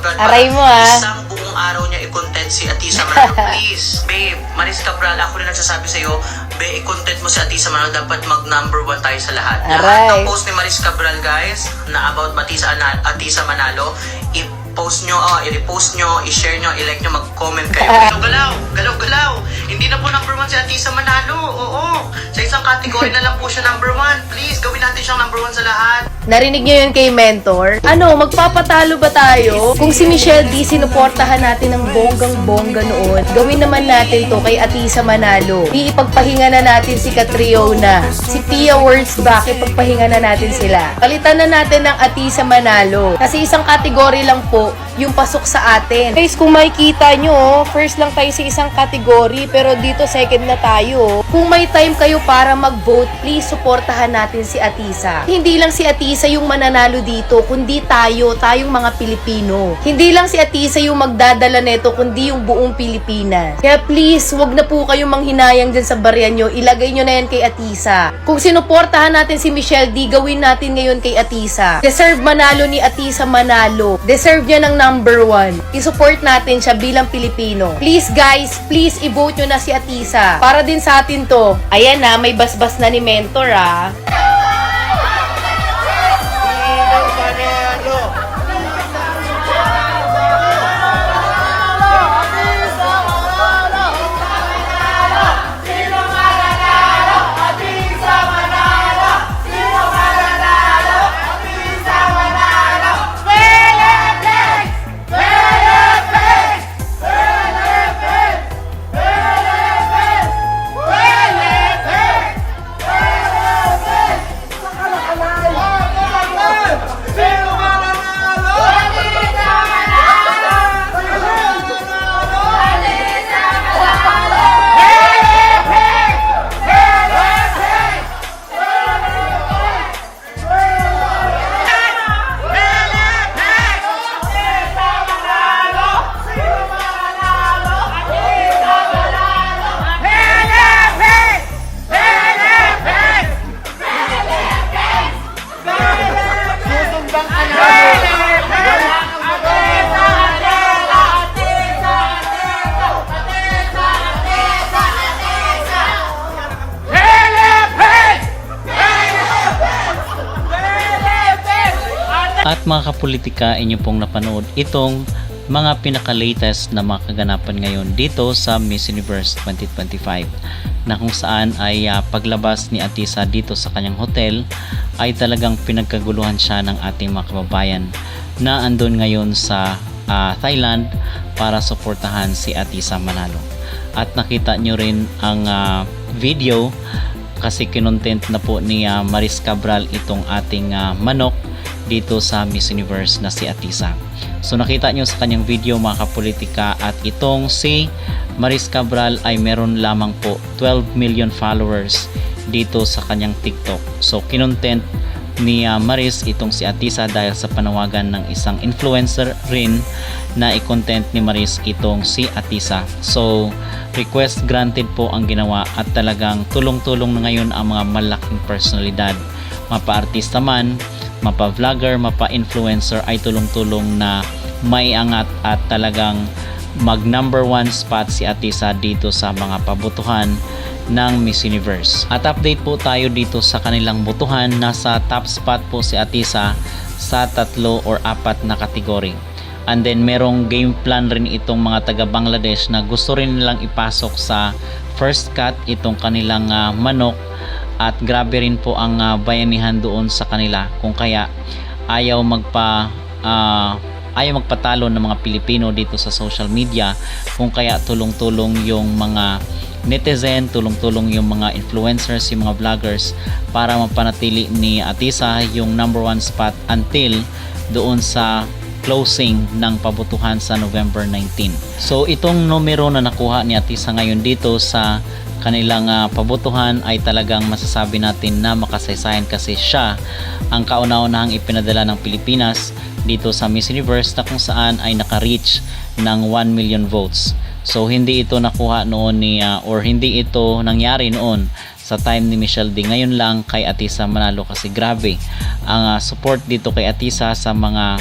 Cabral. Aray mo, ah. Isang buong araw niya i-content si Atisa Manalo. Please, babe, Maris Cabral, ako rin nagsasabi sa'yo, be, i-content mo si Atisa Manalo, dapat mag number one tayo sa lahat. Lahat Aray. ng post ni Maris Cabral, guys, na about Matisa Atisa Manalo, i-post nyo, oh, i-repost nyo, i-share nyo, i-like nyo, mag-comment kayo. Galaw, galaw, galaw, galaw. Hindi na po number one si Atisa Manalo. Oo, sa isang category na lang po siya number one. Please, gawin natin siyang number one sa lahat. Narinig niyo yun kay Mentor? Ano, magpapatalo ba tayo? Kung si Michelle D, sinuportahan natin ng bonggang-bongga noon, gawin naman natin to kay Atisa Manalo. Iipagpahinga na natin si Catriona. Si Pia Wurzbach, ipagpahinga na natin sila. Palitan na natin ng Atisa Manalo. Kasi isang kategory lang po yung pasok sa atin. Guys, kung makikita nyo, oh, first lang tayo sa isang kategory, pero dito second na tayo. Kung may time kayo para mag-vote, please suportahan natin si Atisa. Hindi lang si Atisa yung mananalo dito, kundi tayo, tayong mga Pilipino. Hindi lang si Atisa yung magdadala neto, kundi yung buong Pilipinas. Kaya please, wag na po kayong manghinayang dyan sa barya nyo. Ilagay nyo na yan kay Atisa. Kung sinuportahan natin si Michelle D, gawin natin ngayon kay Atisa. Deserve manalo ni Atisa Manalo. Deserve niya ng number one. I-support natin siya bilang Pilipino. Please guys, please i-vote nyo na si Atisa. Para din sa atin to. Ayan na, may basbas na ni Mentor ah. Mga kapolitika, inyo pong napanood itong mga pinaka-latest na mga kaganapan ngayon dito sa Miss Universe 2025 na kung saan ay ah, paglabas ni Atisa dito sa kanyang hotel ay talagang pinagkaguluhan siya ng ating mga kababayan na andon ngayon sa ah, Thailand para suportahan si Atisa Manalo. At nakita nyo rin ang ah, video kasi kinontent na po ni ah, Maris Cabral itong ating ah, manok dito sa Miss Universe na si Atisa. So nakita nyo sa kanyang video mga kapolitika at itong si Maris Cabral ay meron lamang po 12 million followers dito sa kanyang TikTok. So kinontent ni ah, Maris itong si Atisa dahil sa panawagan ng isang influencer rin na i-content ni Maris itong si Atisa. So request granted po ang ginawa at talagang tulong-tulong na ngayon ang mga malaking personalidad mapa-artista man mapa-vlogger, mapa-influencer ay tulong-tulong na may angat at talagang mag number one spot si Atisa dito sa mga pabutuhan ng Miss Universe. At update po tayo dito sa kanilang butuhan. Nasa top spot po si Atisa sa tatlo or apat na kategory. And then merong game plan rin itong mga taga Bangladesh na gusto rin nilang ipasok sa first cut itong kanilang ah, manok at grabe rin po ang ah, bayanihan doon sa kanila kung kaya ayaw magpa ah, ayaw magpatalo ng mga Pilipino dito sa social media kung kaya tulong-tulong yung mga netizen, tulong-tulong yung mga influencers, yung mga vloggers para mapanatili ni Atisa yung number one spot until doon sa closing ng pabutuhan sa November 19. So itong numero na nakuha ni Atisa ngayon dito sa kanilang ah, pabutuhan ay talagang masasabi natin na makasaysayan kasi siya ang kauna-unahang ipinadala ng Pilipinas dito sa Miss Universe na kung saan ay naka-reach ng 1 million votes. So hindi ito nakuha noon ni ah, or hindi ito nangyari noon sa time ni Michelle D. Ngayon lang kay Atisa Manalo kasi grabe ang ah, support dito kay Atisa sa mga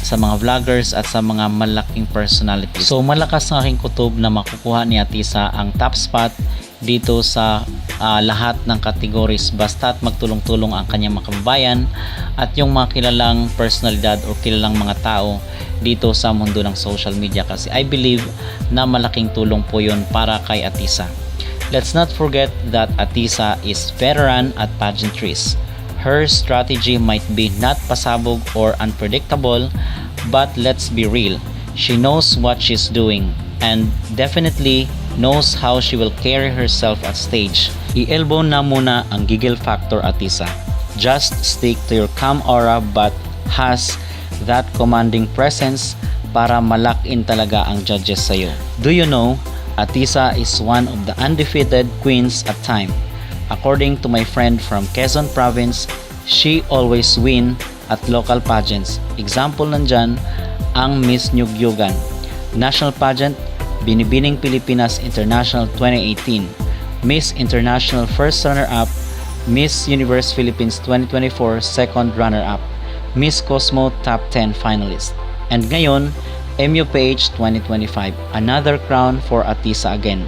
sa mga vloggers at sa mga malaking personalities. So malakas ang aking kutob na makukuha ni Atisa ang top spot dito sa ah, lahat ng categories basta't magtulong-tulong ang kanyang mga kababayan at yung mga kilalang personalidad o kilalang mga tao dito sa mundo ng social media kasi I believe na malaking tulong po yun para kay Atisa. Let's not forget that Atisa is veteran at pageantries. Her strategy might be not pasabog or unpredictable, but let's be real. She knows what she's doing and definitely knows how she will carry herself at stage. I-elbow na muna ang giggle factor Atisa. Just stick to your calm aura but has that commanding presence para malak-in talaga ang judges sa'yo. Do you know, Atisa is one of the undefeated queens at time. According to my friend from Quezon Province, she always win at local pageants. Example nandyan, ang Miss Nyugyugan. National Pageant, Binibining Pilipinas International 2018. Miss International First Runner-Up, Miss Universe Philippines 2024 Second Runner-Up, Miss Cosmo Top 10 Finalist. And ngayon, MUPH 2025, another crown for Atisa again.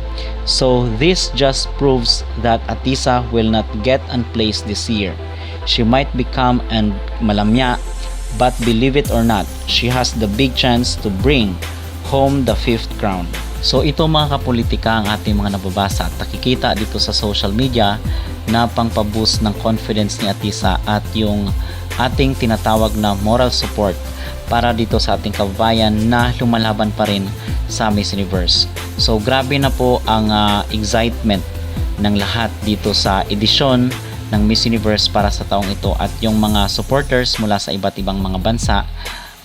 So this just proves that Atisa will not get unplaced this year. She might become an malamya, but believe it or not, she has the big chance to bring home the fifth crown. So ito mga kapolitika ang ating mga nababasa at nakikita dito sa social media na pangpaboost ng confidence ni Atisa at yung ating tinatawag na moral support para dito sa ating kababayan na lumalaban pa rin sa Miss Universe. So grabe na po ang ah, excitement ng lahat dito sa edisyon ng Miss Universe para sa taong ito at yung mga supporters mula sa iba't ibang mga bansa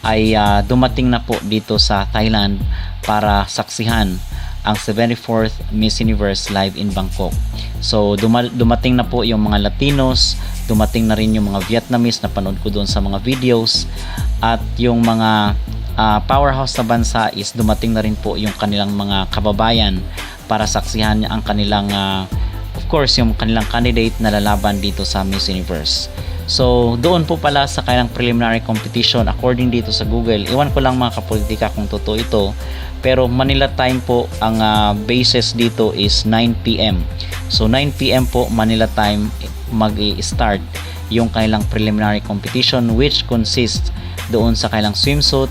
ay ah, dumating na po dito sa Thailand para saksihan ang 74th Miss Universe live in Bangkok. So duma- dumating na po yung mga Latinos, dumating na rin yung mga Vietnamese na panood ko doon sa mga videos at yung mga ah, powerhouse na bansa is dumating na rin po yung kanilang mga kababayan para saksihan ang kanilang ah, of course yung kanilang candidate na lalaban dito sa Miss Universe. So, doon po pala sa kanilang preliminary competition according dito sa Google. Iwan ko lang mga kapolitika kung totoo ito. Pero Manila time po ang ah, basis dito is 9 PM. So 9 PM po Manila time mag-i-start yung kanilang preliminary competition which consists doon sa kanilang swimsuit,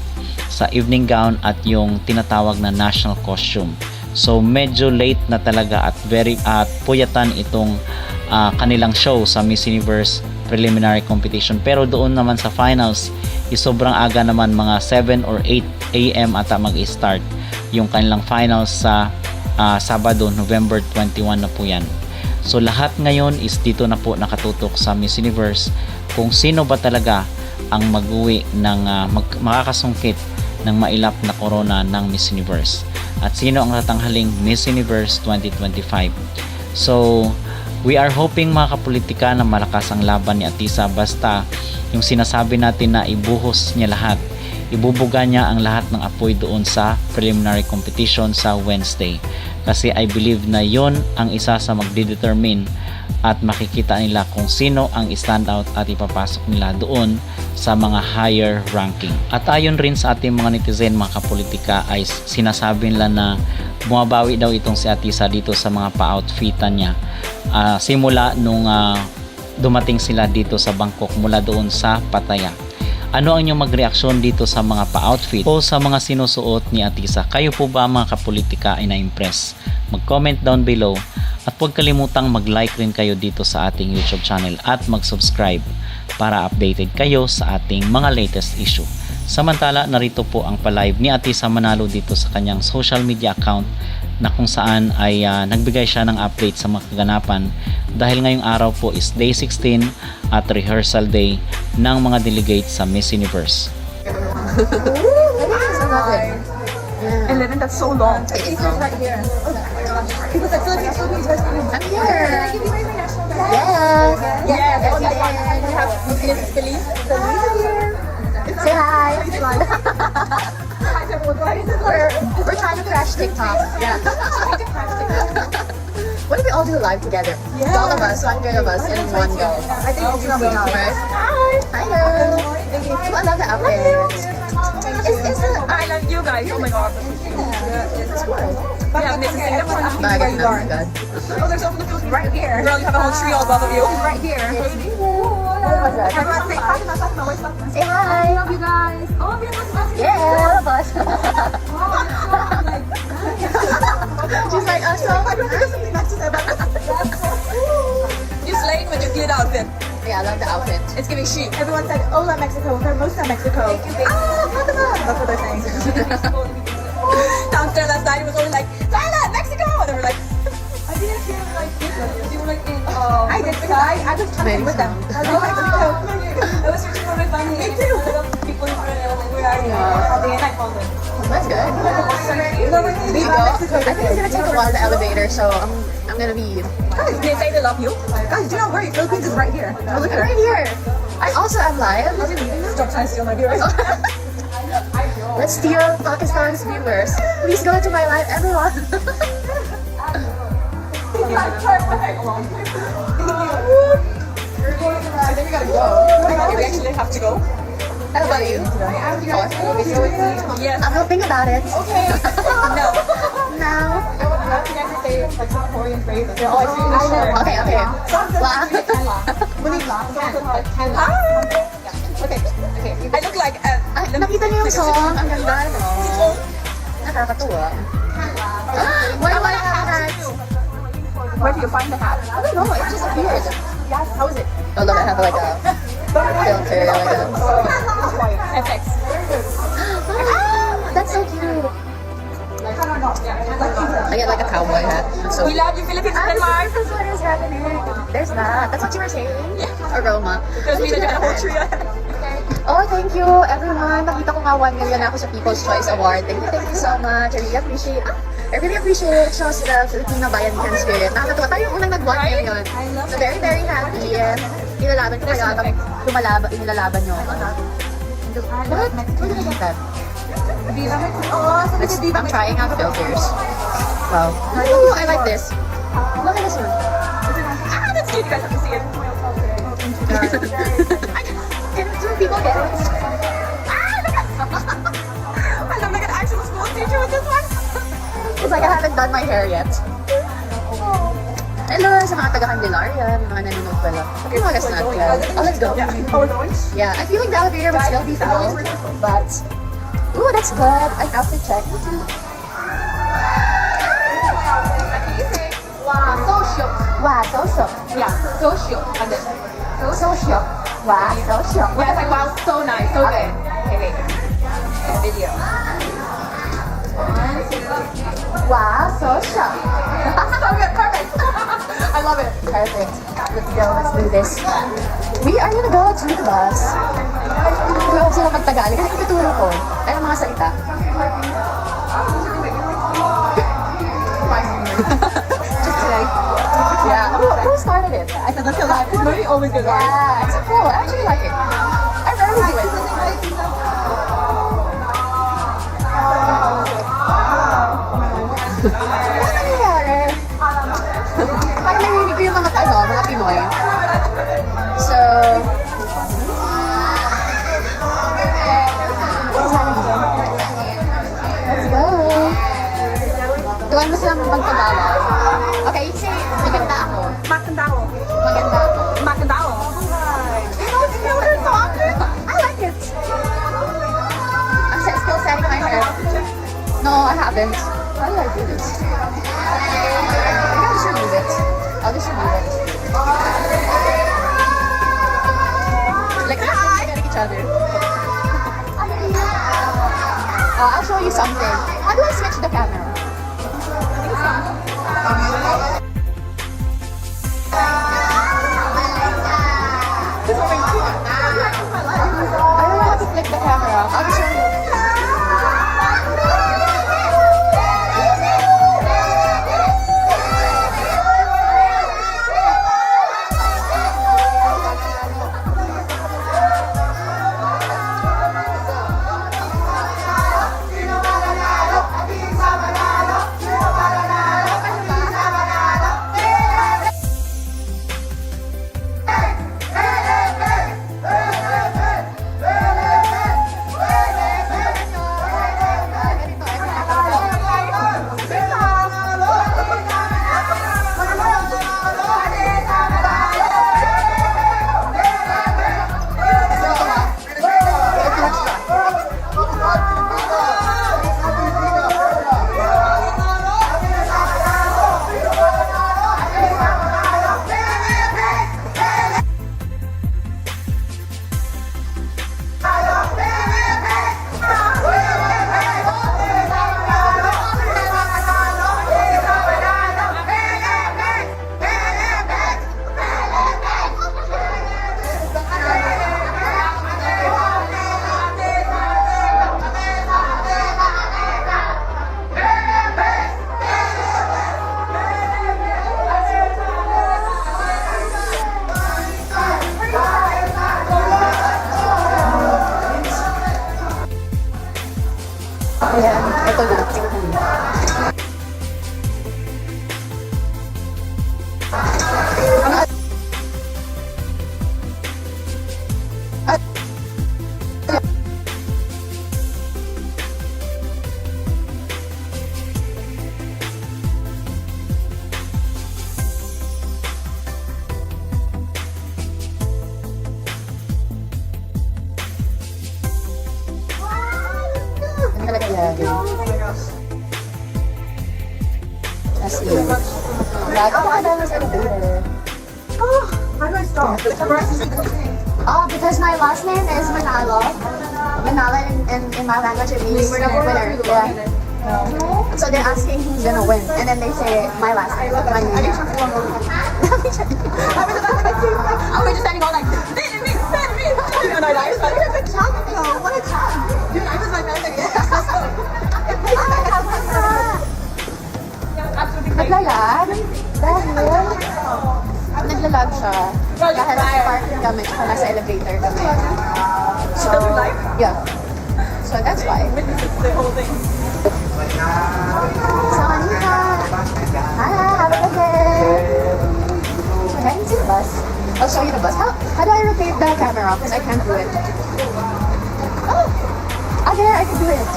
sa evening gown at yung tinatawag na national costume. So medyo late na talaga at very at puyatan itong ah, kanilang show sa Miss Universe preliminary competition. Pero doon naman sa finals, is sobrang aga naman mga 7 or 8 AM ata mag-start yung kanilang finals sa ah, Sabado, November 21 na po yan. So lahat ngayon is dito na po nakatutok sa Miss Universe kung sino ba talaga ang mag-uwi ng ah, mag- makakasungkit ng mailap na corona ng Miss Universe at sino ang tatanghaling Miss Universe 2025. So, we are hoping mga kapolitika na malakas ang laban ni Atisa basta yung sinasabi natin na ibuhos niya lahat. Ibubuga niya ang lahat ng apoy doon sa preliminary competition sa Wednesday. Kasi I believe na yon ang isa sa magdidetermine at makikita nila kung sino ang standout at ipapasok nila doon sa mga higher ranking. At ayon rin sa ating mga netizen, mga kapolitika ay sinasabi nila na bumabawi daw itong si Atisa dito sa mga pa-outfitan niya. Ah, simula nung ah, dumating sila dito sa Bangkok mula doon sa Pattaya. Ano ang inyong magreaksyon dito sa mga pa-outfit o sa mga sinusuot ni Atisa? Kayo po ba mga kapolitika ay na-impress? Mag-comment down below at huwag kalimutang mag-like rin kayo dito sa ating YouTube channel at mag-subscribe para updated kayo sa ating mga latest issue. Samantala, narito po ang palive ni Atisa Manalo dito sa kanyang social media account na kung saan ay ah, nagbigay siya ng update sa mga kaganapan dahil ngayong araw po is day 16 at rehearsal day ng mga delegates sa Miss Universe. Eleven, that's so long. I'm here. Yes. Yes. We have Miss Felice. Say hi. we're, we're trying to crash TikTok. Yeah. what if we all do a live together? All of us, 100 of us in one go. I think it's gonna be nice. First. Hi. Hi, girl. I love the outfit. I love you guys. Oh my god. Yeah, Mrs. Singapore. Bagay na agad. Oh, there's a Philippines right here. Girl, you have a whole tree all above of you. Right here. Everyone say to Fatima. Where's Fatima? Say hi! love you guys. Oh, beautiful. Yeah, all of us. She's like, oh, so? Oh, you slayed with your cute outfit. Yeah, I love the outfit. It's giving chic. Everyone said, Hola Mexico. Hermosa Mexico. Thank you, Oh, Fatima. That's what they're saying. Downstairs last night, it was only like, Tyler, Mexico. And they were like, I didn't feel like this. You were like in, um, I did because I, I was chatting with them. I was like, Mexico. I was searching for my family. Me too. People in front of me, I was like, where are you? And then I found them. That's good. We go. I think it's gonna take a while, the elevator, so I'm, I'm gonna be Guys, they say they love you. Guys, do not worry. Philippines is right here. Oh, look at right here. I also am live. Stop trying to steal my viewers. Let's steal Pakistan's viewers. Please go to my live, everyone. I think we gotta go. We actually have to go. How about you? Yes. I'm hoping about it. Okay. no. Now. I think I can say like some Korean phrases. They're all really short. Okay, okay. Wow. Okay. Okay. I look like uh, Ay, nakita niyo yung song? Ang ganda, no? Nakakatuwa. Why do I have that? where do you find the hat? I don't know, it just appeared. Yes. How is it? Oh, look, I have like a filter, like a... FX. Ah, that's so cute. I get like a cowboy hat. So We love you, Philippines and Ah, Denmark. this is what is happening. There's that. That's what you were saying? Aroma. There's me that got a whole tree. Oh, thank you, everyone. Nakita ko nga 1 million ako sa People's Choice Award. Thank you, thank you so much. I really appreciate ah, I really appreciate it. Shows the Filipino Bayanihan spirit. Nakakatuwa. Tayo yung unang nag-1 Right? million. I love So, very, very happy. Ilalaban ko kaya kapag lumalaban, inilalaban nyo ako. What? Where did I get that? Oh, Let's, I'm trying out filters. Wow. Ooh, I like this. Look at this one. ah, that's cute. You guys have to see it. I can, can do people get it? Look at I love like an actual school teacher with this one. It's like I haven't done my hair yet. Hello sa mga taga Candelaria, mga nanonood pala. Okay, mga not club. Oh, let's go. Yeah. Oh? Yeah, I feel like the elevator would still be full, but... Ooh, that's good. I have to check. Wow, so shook. Wow, so shook. Yeah, so shook. And then, So shook. Wow, so shook. yeah, it's like wow, so nice, so Okay. good. Okay, wait. Video. Wow, so shook. so good, perfect. I love it. Perfect. Let's go. Let's do this. We are gonna go to the bus. Hindi ako sila magtagalog. Kasi ituturo ko. Ano mga salita? It? I said, that's your life. It's really always good. right? Yeah, it's cool. I actually like it. I rarely do it. Ano nangyayari? Parang narinig ko yung mga. So, let's go. Tuwan mo. Haven't. How do I do this? Maybe I'll just remove it. I'll just remove it. Like, we're getting each other. Uh, I'll show you something. เอ้ตัวอยู่จริง Oh, because my last name is Manalo. Manalo in, in, in my language it means winner. Yeah. So they're asking who's gonna win, and then they say my last name. My name. I was just standing all like, me, me, me, me. And I like, what a chunk, though. What a chunk. Dude, I was my family. Naglalag? Dahil? Naglalag siya. Dahil parking kami, tsaka nasa elevator kami. So, yeah. So that's why. So, Anika. Hi, have a good day. So, heading to the bus. I'll show you the bus. How, how do I rotate the camera? Because I can't do it. Oh! Ah, I can do it.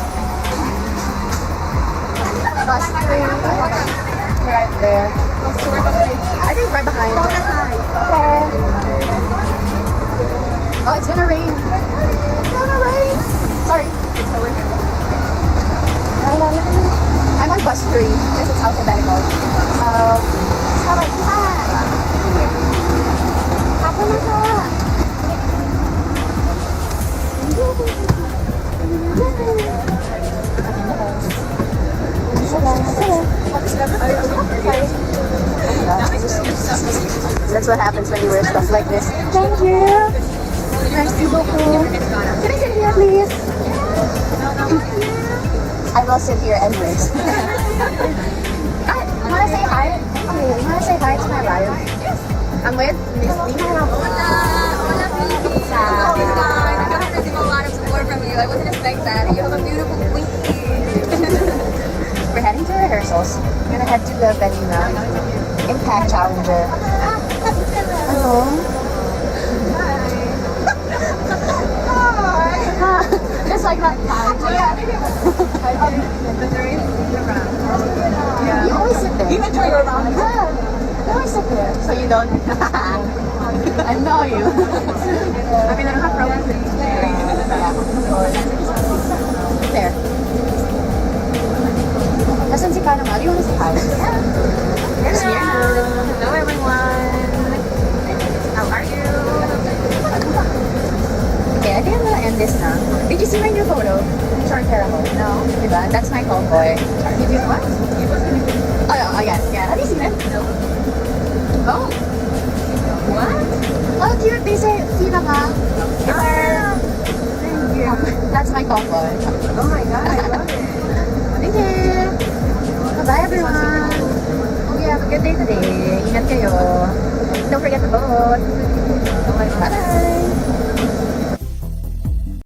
Bus. I think right behind. Oh, it's gonna rain. Sorry. I'm on bus three because it's alphabetical. So, sabi ka. Hapa I will sit here anyways. ah, wanna say hi? Okay, wanna say hi to my live? I'm with Miss Lina. Pizza. I received a lot of support from you. I wasn't expecting that. You have a beautiful queen. We're heading to rehearsals. We're gonna head to the venue now. Impact Challenger. Hello. Just like that. yeah. You always sit there. Even though you're around. Yeah. You always sit there. So you don't. I know you. I mean, I don't have problems with There. Nasaan si Panama? Do you want to say hi? There's Hello,